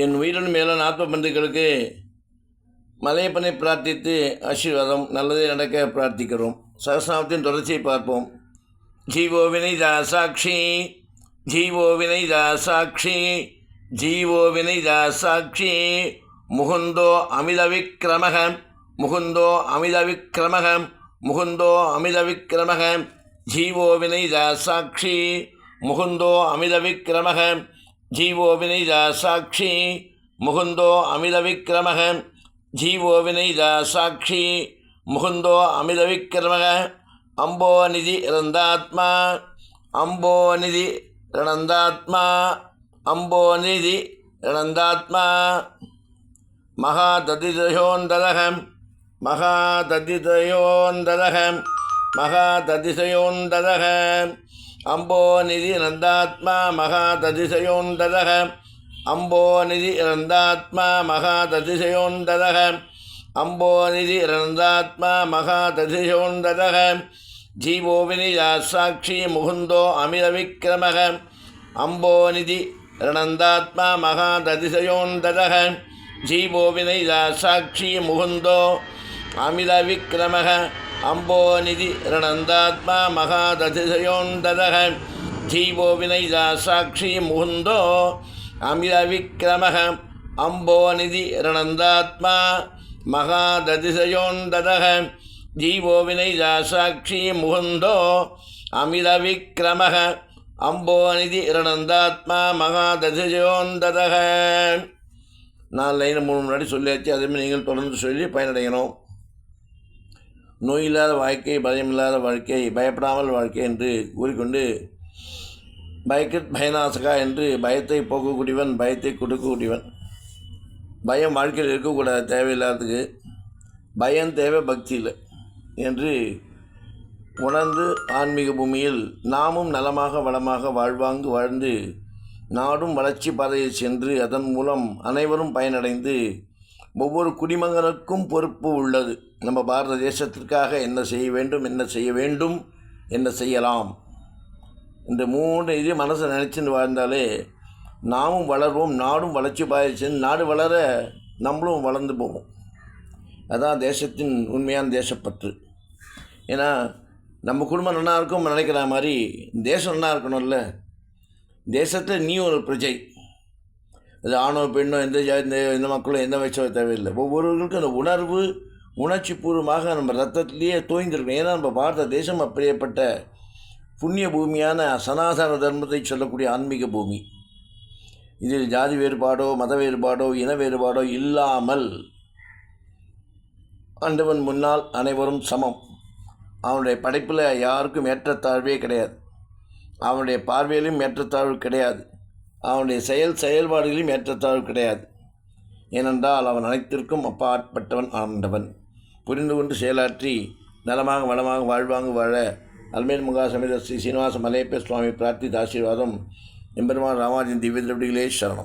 என் உயிரின் மேலான ஆத்ம பந்துக்களுக்கு மலையப்பனை பிரார்த்தித்து ஆசீர்வாதம் நல்லதே நடக்க பிரார்த்திக்கிறோம். சகசநாமத்தின் தொடர்ச்சியை பார்ப்போம். ஜீவோ வினைதா சாட்சி ஜீவோ வினைதா சாட்சி ஜீவோ வினைதா சாட்சி. முகுந்தோ அமித விக்ரமக முகுந்தோ அமித விக்ரமக முகுந்தோ அமித விக்ரமக ஜீவோ வினைதா சாட்சி முகுந்தோ அமித விக்ரமக ஜீவோ வினைதா சாட்சி முகுந்தோ அமித விக்கிரமக ஜீவோ வினைதா சாட்சி முகுந்தோ அமித விக்கிரமக அம்போ நிதி இறந்தாத்மா அம்போ அம்போநிதி இழந்தாத்மா அம்போநிதி இழந்தாத்மா மகாததிதயோந்ததகம் மகாததிதயோந்ததகம் மகாததிசயோந்ததகம் அம்போநிதி இறந்தாத்மா மகாததிசயோந்ததகம் அம்போநிதி இறந்தாத்மா மகாததிசயோந்ததகம் அம்போநிதி இறந்தாத்மா மகாததிசயோந்ததகம் ஜீவோ வினிதா சாட்சி முகுந்தோ அமித விக்ரமக அம்போநிதி ரணந்தாத்மா மகாததிசயோந்ததக. ஜீவோ வினைதா சாட்சி முகுந்தோ அமித விக்ரமக அம்போநிதி ரணந்தாத்மா மகாததிசயோந்ததக. ஜீவோ வினைதா சாட்சி முகுந்தோ அமித விக்ரமக அம்போநிதி ரணந்தாத்மா மகாததிசயோந்ததக. ஜீவோ வினைதா சாட்சி முகுந்தோ அமித விக்ரமக அம்போநிதி ரணந்தாத்மா மகாததிசயோந்ததக. நான் லைனை மூணு முன்னாடி சொல்லியாச்சு அதேமாதிரி நீங்கள் தொடர்ந்து சொல்லி பயனடையணும். நோய் இல்லாத வாழ்க்கை பயமில்லாத வாழ்க்கை பயப்படாமல் வாழ்க்கை என்று கூறிக்கொண்டு பயக்கத் பயநாசகா என்று பயத்தை போக்கக்கூடியவன் பயத்தை கொடுக்கக்கூடியவன். பயம் வாழ்க்கையில் இருக்கக்கூடாது தேவையில்லாததுக்கு. பயம் தேவை பக்தி இல்லை என்று உணர்ந்து ஆன்மீக பூமியில் நாமும் நலமாக வளமாக வாழ்வாங்கு வாழ்ந்து நாடும் வளர்ச்சி பாதையை சென்று அதன் மூலம் அனைவரும் பயனடைந்து ஒவ்வொரு குடிமகனுக்கும் பொறுப்பு உள்ளது. நம்ம பாரத தேசத்திற்காக என்ன செய்ய வேண்டும் என்ன செய்ய வேண்டும் என்ன செய்யலாம்? இந்த மூணு இது மனசை நினச்சின்னு வாழ்ந்தாலே நாமும் வளர்வோம் நாடும் வளர்ச்சி பாதையில் நாடு வளர நம்மளும் வளர்ந்து போவோம். அதான் தேசத்தின் உண்மையான தேசப்பற்று. ஏன்னா நம்ம குடும்பம் நல்லா இருக்கும் நினைக்கிற மாதிரி தேசம் நல்லா இருக்கணும்ல. தேசத்தில் நீ ஒரு பிரஜை. இது ஆணோ பெண்ணோ எந்த ஜா எந்த எந்த மக்களும் எந்த வயசோ தேவையில்லை. ஒவ்வொருவருக்கும் அந்த உணர்வு உணர்ச்சி பூர்வமாக நம்ம ரத்தத்திலேயே தோய்ந்திருக்கணும் ஏன்னா நம்ம பாரத தேசம் அப்படியேப்பட்ட புண்ணிய பூமியான சனாதன தர்மத்தை சொல்லக்கூடிய ஆன்மீக பூமி. இதில் ஜாதி வேறுபாடோ மத வேறுபாடோ இன வேறுபாடோ இல்லாமல் ஆண்டவன் முன்னால் அனைவரும் சமம். அவனுடைய படைப்பில் யாருக்கும் ஏற்றத்தாழ்வே கிடையாது. அவனுடைய பார்வையிலும் ஏற்றத்தாழ்வு கிடையாது. அவனுடைய செயல் செயல்பாடுகளையும் ஏற்றத்தாழ்வு கிடையாது. ஏனென்றால் அவன் அனைத்திற்கும் அப்பாற்பட்டவன் ஆண்டவன் புரிந்து கொண்டு செயலாற்றி நலமாக வளமாக வாழ்வாங்க வாழ அல்மேல் முகா சமேத ஸ்ரீ சீனிவாச மலையப்ப சுவாமி பிரார்த்தித்த ஆசீர்வாதம் எம்பெருமான் ராமாஜின் திவ்ய திரவிடிகளே சரணம்.